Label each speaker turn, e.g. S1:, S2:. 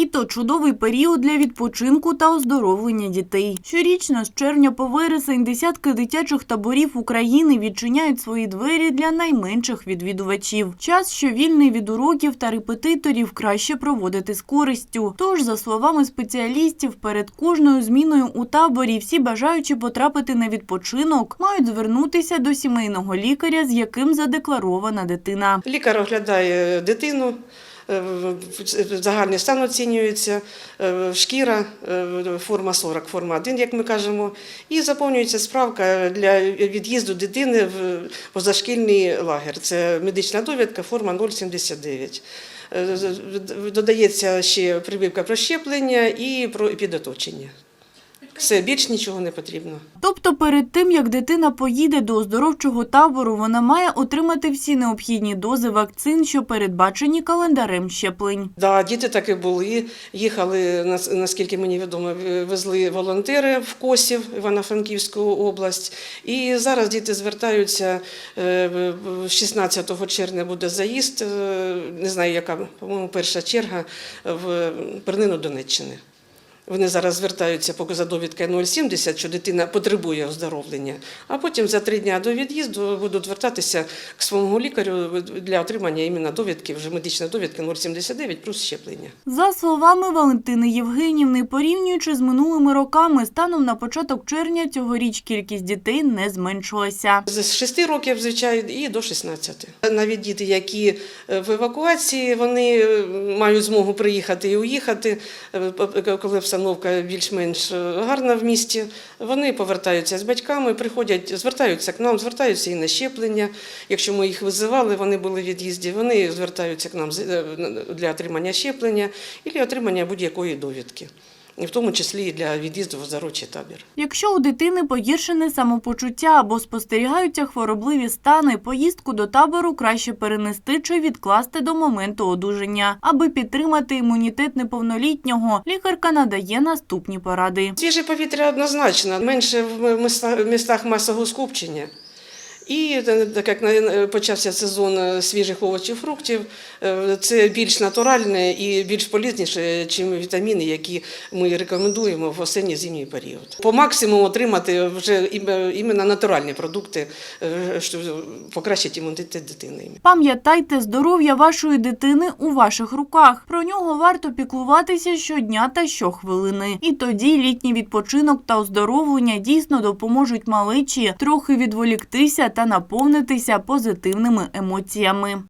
S1: Літо чудовий період для відпочинку та оздоровлення дітей. Щорічно з червня по вересень десятки дитячих таборів України відчиняють свої двері для найменших відвідувачів. Час, що вільний від уроків та репетиторів, краще проводити з користю. Тож, за словами спеціалістів, перед кожною зміною у таборі всі бажаючі потрапити на відпочинок мають звернутися до сімейного лікаря, з яким задекларована дитина.
S2: Лікар оглядає дитину, загальний стан оцінюється, е, шкіра, е, форма 40, форма 1, як ми кажемо, і заповнюється справка для від'їзду дитини в позашкільний лагер. Це медична довідка, форма 079. Е, з- з- Додається ще прибивка про щеплення і про підоточення. Все, більш нічого не потрібно.
S1: Тобто перед тим, як дитина поїде до оздоровчого табору, вона має отримати всі необхідні дози вакцин, що передбачені календарем щеплень.
S2: Да, діти так і були. Їхали, нас- наскільки мені відомо, везли волонтери в Косів, Івано-Франківську область. І зараз діти звертаються. е, в- 16 червня буде заїзд. е, Не знаю, яка, по-моєму, перша черга в Пернину Донеччини. Вони зараз звертаються поки за довідкою 070, що дитина потребує оздоровлення, а потім за три дні до від'їзду будуть звертатися к своєму лікарю для отримання іменно довідки, вже медичної довідки 079 плюс щеплення.
S1: За словами Валентини Євгенівни, порівнюючи з минулими роками, станом на початок червня цьогоріч кількість дітей не зменшилася.
S2: З 6 років, звичайно, і до 16. Навіть діти, які е, в евакуації, вони е, мають змогу приїхати і уїхати, е, коли обстановка більш-менш е, гарна в місті. Вони повертаються з батьками, приходять, звертаються к нам, звертаються і на щеплення. Якщо ми їх визивали, вони були в від'їзді, вони звертаються к нам е, для отримання щеплення і для отримання будь-якої довідки, і в тому числі і для від'їзду в оздоровчий табір.
S1: Якщо у дитини погіршене самопочуття або спостерігаються хворобливі стани, поїздку до табору краще перенести чи відкласти до моменту одужання. Аби підтримати імунітет неповнолітнього, лікарка надає наступні поради.
S2: Свіже повітря однозначно, менше в містах, містах масового скупчення. І е, так як почався сезон е, свіжих овочів, фруктів, е, це більш натуральне і більш полізніше, ніж вітаміни, які ми рекомендуємо в осінньо-зимній період. По максимуму отримати вже іменно натуральні продукти, е, щоб покращити імунітет дитини.
S1: Пам'ятайте, здоров'я вашої дитини у ваших руках. Про нього варто піклуватися щодня та щохвилини. І тоді літній відпочинок та оздоровлення дійсно допоможуть малечі трохи відволіктися та наповнитися позитивними емоціями.